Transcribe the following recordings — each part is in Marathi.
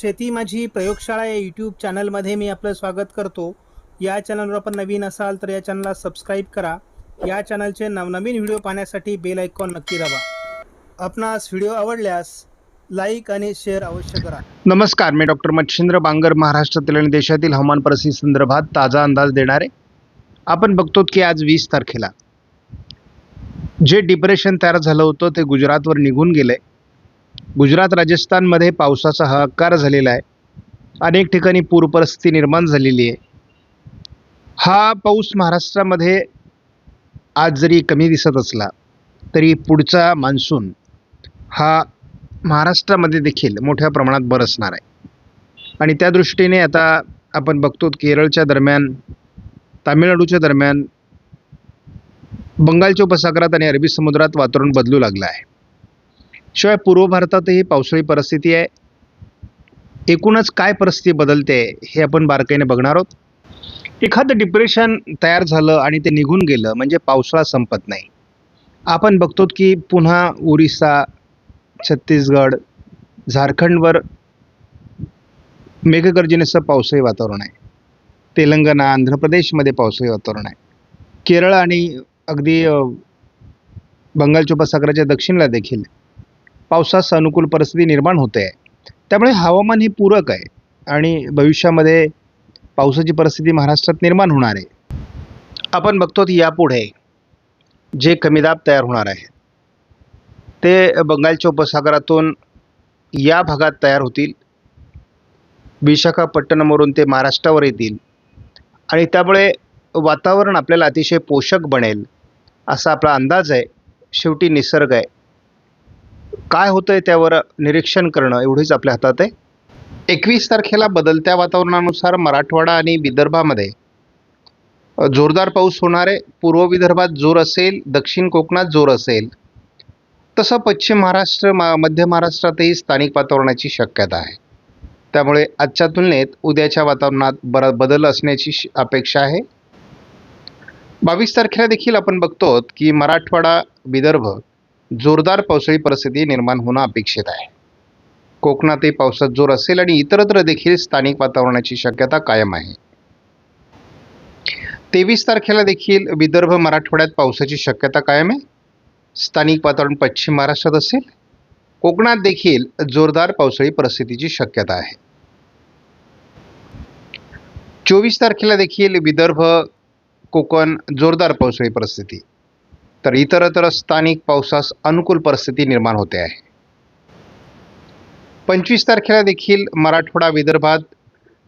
शेती माझी प्रयोगशाळा या यूट्यूब चॅनलमध्ये मी आपलं स्वागत करतो. या चॅनलवर आपण नवीन असाल तर या चॅनलला सबस्क्राईब करा. या चॅनलचे नवनवीन व्हिडिओ पाहण्यासाठी बेल ऐकॉन नक्की दाबा. आपणास व्हिडिओ आवडल्यास लाईक आणि शेअर अवश्य करा. नमस्कार मी डॉक्टर मच्छिंद्र बांगर महाराष्ट्रातील आणि देशातील हवामान परिस्थिती संदर्भात ताजा अंदाज देणारे. आपण बघतो की आज वीस तारखेला. जे डिप्रेशन तयार झालं होतं ते गुजरातवर निघून गेलंय. गुजरात राजस्थानमध्ये पावसाचा हाहाकार झालेला आहे. अनेक ठिकाणी पूर परिस्थिती निर्माण झालेली आहे. हा पाऊस महाराष्ट्रामध्ये आज जरी कमी दिसत असला तरी पुढचा मान्सून हा महाराष्ट्रामध्ये देखील मोठ्या प्रमाणात बरसणार आहे. आणि त्या दृष्टीने आता आपण बघतो केरळच्या दरम्यान तामिळनाडूच्या दरम्यान बंगालच्या उपसागरात आणि अरबी समुद्रात वातावरण बदलू लागलं आहे. शिवाय पूर्व भारतातही पावसाळी परिस्थिती आहे. एकूणच काय परिस्थिती बदलते हे आपण बारकाईने बघणार आहोत. एखादं डिप्रेशन तयार झालं आणि ते निघून गेलं म्हणजे पावसाळा संपत नाही. आपण बघतो की पुन्हा ओरिसा छत्तीसगड झारखंडवर मेघगर्जनेचं पावसाळी वातावरण आहे. तेलंगणा आंध्र प्रदेशमध्ये पावसाळी वातावरण आहे. केरळ आणि अगदी बंगालच्या उपसागराच्या दक्षिणला देखील पावसास अनुकूल परिस्थिती निर्माण होते. आहे त्यामुळे हवामान हे पूरक आहे आणि भविष्यामध्ये पावसाची परिस्थिती महाराष्ट्रात निर्माण होणार आहे. आपण बघतो की यापुढे जे कमी दाब तयार होणार आहे ते बंगालच्या उपसागरातून या भागात तयार होतील. विशाखापट्टणमवरून ते महाराष्ट्रावर येतील. आणि त्यामुळे वातावरण आपल्याला अतिशय पोषक बनेल असा आपला अंदाज आहे. शेवटी निसर्ग आहे. काय होतं आहे त्यावर निरीक्षण करणं एवढीच आपल्या हातात आहे. एकवीस तारखेला बदलत्या वातावरणानुसार मराठवाडा आणि विदर्भामध्ये जोरदार पाऊस होणार आहे. पूर्व विदर्भात जोर असेल दक्षिण कोकणात जोर असेल. तसं पश्चिम महाराष्ट्र मा मध्य महाराष्ट्रातही स्थानिक वातावरणाची शक्यता आहे. त्यामुळे आजच्या तुलनेत उद्याच्या वातावरणात बर बदल असण्याची श- अपेक्षा आहे. बावीस तारखेला देखील आपण बघतो की मराठवाडा विदर्भ जोरदार पावसाळी परिस्थिती निर्माण होणं अपेक्षित आहे. कोकणातही पावसात जोर असेल आणि इतरत्र देखील स्थानिक वातावरणाची शक्यता कायम आहे. तेवीस तारखेला देखील विदर्भ मराठवाड्यात पावसाची शक्यता कायम आहे. स्थानिक वातावरण पश्चिम महाराष्ट्रात असेल. कोकणात देखील जोरदार पावसाळी परिस्थितीची शक्यता आहे. चोवीस तारखेला देखील विदर्भ कोकण जोरदार पावसाळी परिस्थिती. तर इतरत्र स्थानिक पावसास अनुकूल परिस्थिती निर्माण होते आहे. पंचवीस तारखेला देखील मराठवाडा विदर्भात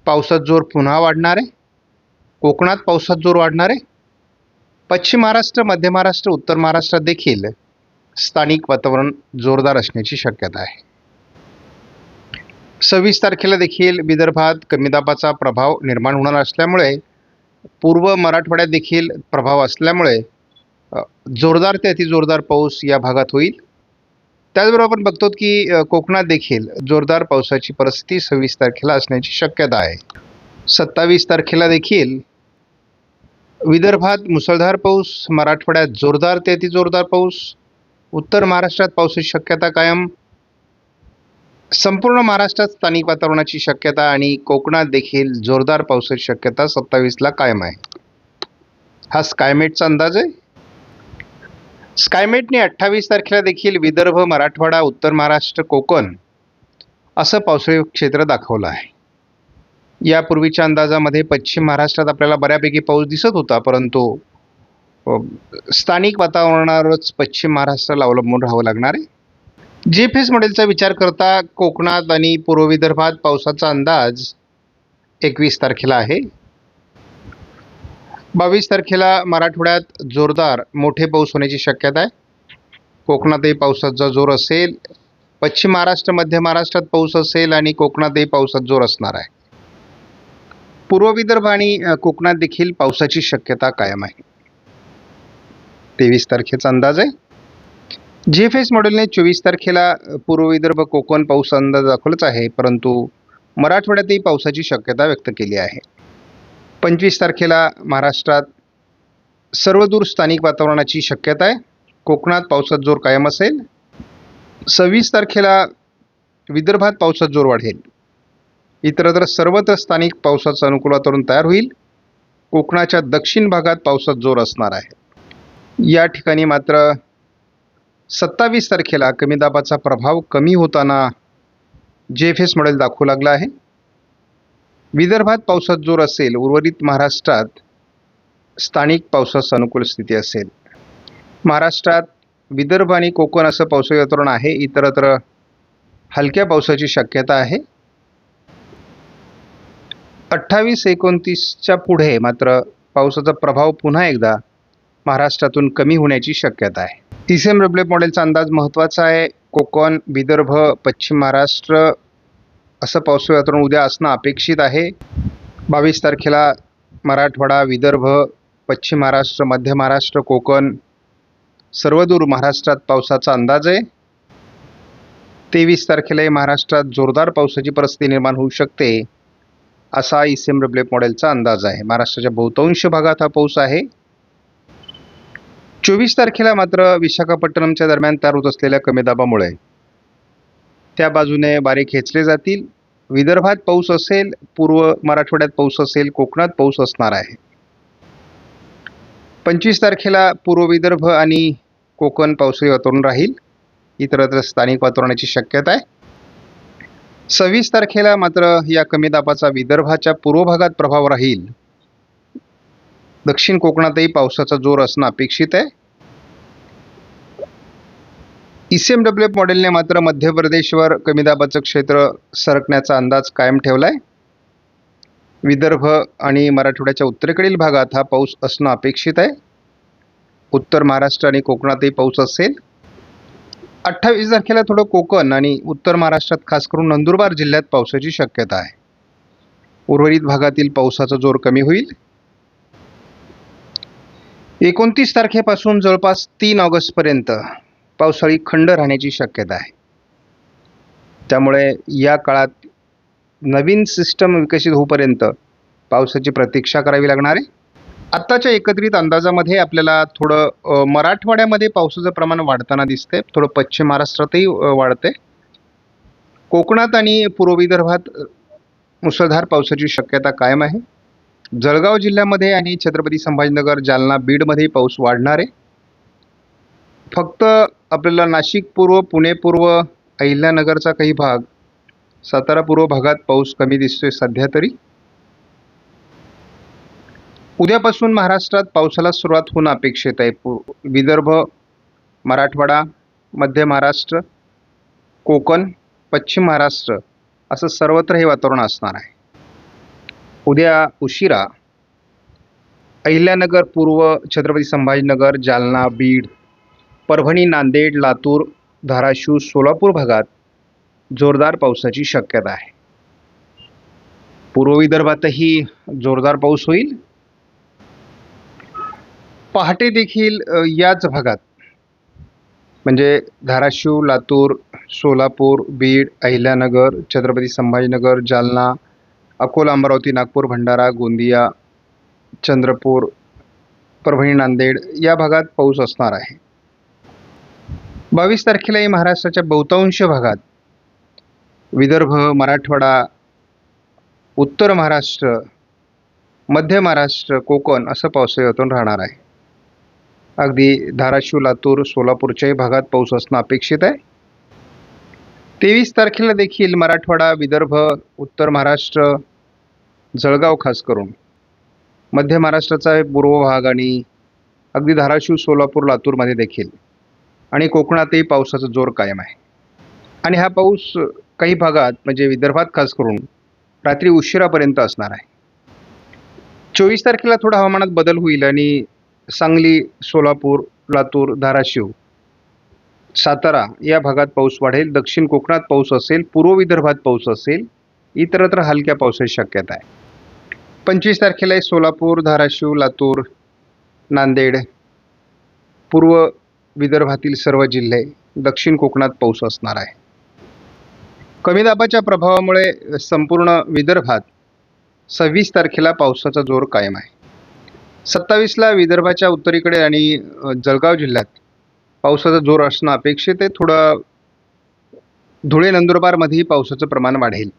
पावसात जोर पुन्हा वाढणार आहे कोकणात पावसात जोर वाढणार आहे पश्चिम महाराष्ट्र मध्य महाराष्ट्र उत्तर महाराष्ट्रात देखील स्थानिक वातावरण जोरदार असण्याची शक्यता आहे. सव्वीस तारखेला देखील विदर्भात कमी दाबाचा प्रभाव निर्माण होणार असल्यामुळे पूर्व मराठवाड्यात देखील प्रभाव असल्यामुळे जोरदार ते अतिजोरदार पाऊस या भागात होईल. त्याचबरोबर आपण बघतो की कोकणात देखील जोरदार पावसाची परिस्थिती सव्वीस तारखेला असण्याची शक्यता आहे. सत्तावीस तारखेला देखील विदर्भात मुसळधार पाऊस मराठवाड्यात जोरदार ते अतिजोरदार पाऊस उत्तर महाराष्ट्रात पावसाची शक्यता कायम संपूर्ण महाराष्ट्रात स्थानिक वातावरणाची शक्यता आणि कोकणात देखील जोरदार पावसाची शक्यता सत्तावीसला कायम आहे. हा स्कायमेटचा अंदाज आहे. स्कायमेटने अठ्ठावीस तारखेला देखील विदर्भ मराठवाडा उत्तर महाराष्ट्र कोकण असं पावसाळी क्षेत्र दाखवलं आहे. यापूर्वीच्या अंदाजामध्ये पश्चिम महाराष्ट्रात आपल्याला बऱ्यापैकी पाऊस दिसत होता परंतु स्थानिक वातावरणावरच पश्चिम महाराष्ट्राला अवलंबून राहावं लागणार आहे. जी फेस मॉडेलचा विचार करता कोकणात आणि पूर्व विदर्भात पावसाचा अंदाज एकवीस तारखेला आहे. बावीस तारखेला मराठवाड्यात जोरदार मोठे पाऊस होण्याची शक्यता आहे. कोकणातही पावसाचा जोर असेल. पश्चिम महाराष्ट्र मध्य महाराष्ट्रात पाऊस असेल आणि कोकणातही पावसात जोर असणार आहे. पूर्व विदर्भ आणि कोकणात देखील पावसाची शक्यता कायम आहे. तेवीस तारखेचा अंदाज आहे. जी एफ एस मॉडेलने चोवीस तारखेला पूर्व विदर्भ कोकण पाऊस अंदाज दाखवलाच आहे. परंतु मराठवाड्यातही पावसाची शक्यता व्यक्त केली आहे. पंचवीस तारखेला महाराष्ट्रात सर्वदूर स्थानिक वातावरणाची शक्यता आहे. कोकणात पावसात जोर कायम असेल. सव्वीस तारखेला विदर्भात पावसात जोर वाढेल. इतरत्र सर्वत्र स्थानिक पावसाचं अनुकूल वातावरण तयार होईल. कोकणाच्या दक्षिण भागात पावसात जोर असणार आहे. या ठिकाणी मात्र सत्तावीस तारखेला कमी दाबाचा प्रभाव कमी होताना जे एफ एस मॉडेल दाखवू लागला आहे. विदर्भात पावसात जोर असेल उर्वरित महाराष्ट्रात स्थानिक पावसास अनुकूल स्थिती असेल. महाराष्ट्रात विदर्भ आणि कोकण असं पावसाळी वातावरण आहे इतरत्र हलक्या पावसाची शक्यता आहे. अठ्ठावीस एकोणतीसच्या पुढे मात्र पावसाचा प्रभाव पुन्हा एकदा महाराष्ट्रातून कमी होण्याची शक्यता आहे. टी सी एम डब्ल्यू मॉडेलचा अंदाज महत्त्वाचा आहे. कोकण विदर्भ पश्चिम महाराष्ट्र असं पाऊस वातावरण उद्या असणं अपेक्षित आहे. बावीस तारखेला मराठवाडा विदर्भ पश्चिम महाराष्ट्र मध्य महाराष्ट्र कोकण सर्वदूर महाराष्ट्रात पावसाचा अंदाज आहे. तेवीस तारखेलाही महाराष्ट्रात जोरदार पावसाची परिस्थिती निर्माण होऊ शकते असा ई सी एम डब्ल्यू मॉडेलचा अंदाज आहे. महाराष्ट्राच्या बहुतांश भागात हा पाऊस आहे. चोवीस तारखेला मात्र विशाखापट्टणमच्या दरम्यान तयार होत असलेल्या कमी दाबामुळे त्या बाजूने बारे खेचले जातील. विदर्भात पाऊस असेल पूर्व मराठवाड्यात पाऊस असेल कोकणात पाऊस असणार आहे. पंचवीस तारखेला पूर्व विदर्भ आणि कोकण पावसाळी वातावरण राहील. इतरत्र स्थानिक वातावरणाची शक्यता आहे. सव्वीस तारखेला मात्र या कमी दाबाचा विदर्भाच्या पूर्व भागात प्रभाव राहील. दक्षिण कोकणातही पावसाचा जोर असणं अपेक्षित आहे. E C M W F मॉडेलने मात्र मध्य प्रदेशवर कमी दाबाचं क्षेत्र सरकण्याचा अंदाज कायम ठेवला आहे विदर्भ आणि मराठवाड्याच्या उत्तरेकडील भागात हा पाऊस असणं अपेक्षित आहे. उत्तर महाराष्ट्र आणि कोकणातही पाऊस असेल. अठ्ठावीस तारखेला थोडं कोकण आणि उत्तर महाराष्ट्रात खास करून नंदुरबार जिल्ह्यात पावसाची शक्यता आहे. उर्वरित भागातील पावसाचा जोर कमी होईल. एकोणतीस तारखेपासून जवळपास तीन ऑगस्टपर्यंत पावसाळी खंड राहण्याची शक्यता आहे. त्यामुळे या काळात नवीन सिस्टम विकसित होऊपर्यंत पावसाची प्रतीक्षा करावी लागणार आहे. आत्ताच्या एकत्रित अंदाजामध्ये आपल्याला थोडं मराठवाड्यामध्ये पावसाचं प्रमाण वाढताना दिसते थोडं पश्चिम महाराष्ट्रातही वाढते कोकणात आणि पूर्व विदर्भात मुसळधार पावसाची शक्यता कायम आहे. जळगाव जिल्ह्यामध्ये आणि छत्रपती संभाजीनगर जालना बीडमध्येही पाऊस वाढणार आहे. फक्त आपल्याला नाशिक पूर्व पुणे पूर्व अहिल्यानगरचा काही भाग सातारा पूर्व भागात पाऊस कमी दिसतोय सध्या तरी. उद्यापासून महाराष्ट्रात पावसाला सुरुवात होणं अपेक्षित आहे. विदर्भ मराठवाडा मध्य महाराष्ट्र कोकण पश्चिम महाराष्ट्र असं सर्वत्र हे वातावरण असणार आहे. उद्या उशिरा अहिल्यानगर पूर्व छत्रपती संभाजीनगर जालना बीड परभणी नांदेड लातूर धाराशिव सोलापूर भागात जोरदार पावसाची शक्यता आहे. पूर्व विदर्भातही जोरदार पाऊस होईल. पहाटे देखील याच भागात म्हणजे धाराशिव लातूर सोलापूर बीड अहिल्यानगर छत्रपती संभाजीनगर जालना अकोला अमरावती नागपूर भंडारा गोंदिया चंद्रपूर परभणी नांदेड या भागात पाऊस असणार आहे. बावीस तारखेलाही महाराष्ट्राच्या बहुतांश भागात विदर्भ मराठवाडा उत्तर महाराष्ट्र मध्य महाराष्ट्र कोकण असं पावसाळ्यातून राहणार आहे. अगदी धाराशिव लातूर सोलापूरच्याही भागात पाऊस असणं अपेक्षित आहे. तेवीस तारखेला देखील मराठवाडा विदर्भ उत्तर महाराष्ट्र जळगाव खास करून मध्य महाराष्ट्राचा पूर्व भाग आणि अगदी धाराशिव सोलापूर लातूरमध्ये देखील आणि कोकणातही पावसाचा जोर कायम आहे. आणि हा पाऊस काही भागात म्हणजे विदर्भात खास करून रात्री उशिरापर्यंत असणार आहे. चोवीस तारखेला थोडा हवामानात बदल होईल आणि सांगली सोलापूर लातूर धाराशिव सातारा या भागात पाऊस वाढेल. दक्षिण कोकणात पाऊस असेल पूर्व विदर्भात पाऊस असेल इतरत्र हलक्या पावसाची शक्यता आहे. पंचवीस तारखेला सोलापूर धाराशिव लातूर नांदेड पूर्व विदर्भातील सर्व जिल्हे दक्षिण कोकणात पाऊस असणार आहे. कमी दाबाच्या प्रभावामुळे संपूर्ण विदर्भात सव्वीस तारखेला पावसाचा जोर कायम आहे. सत्तावीसला विदर्भाच्या उत्तरेकडे आणि जळगाव जिल्ह्यात पावसाचा जोर असणं अपेक्षित आहे. थोडं धुळे नंदुरबारमध्येही पावसाचं प्रमाण वाढेल.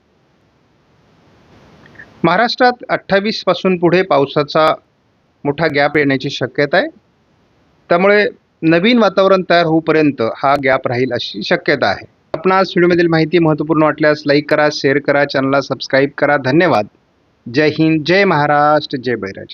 महाराष्ट्रात अठ्ठावीसपासून पुढे पावसाचा मोठा गॅप येण्याची शक्यता आहे. त्यामुळे नवीन वातावरण तयार होऊपर्यंत हा गॅप राहील अशी शक्यता आहे. आपणास व्हिडिओमधील माहिती महत्त्वपूर्ण वाटल्यास लाईक करा शेअर करा चॅनलला सबस्क्राईब करा. धन्यवाद. जय हिंद जय महाराष्ट्र जय बैराज.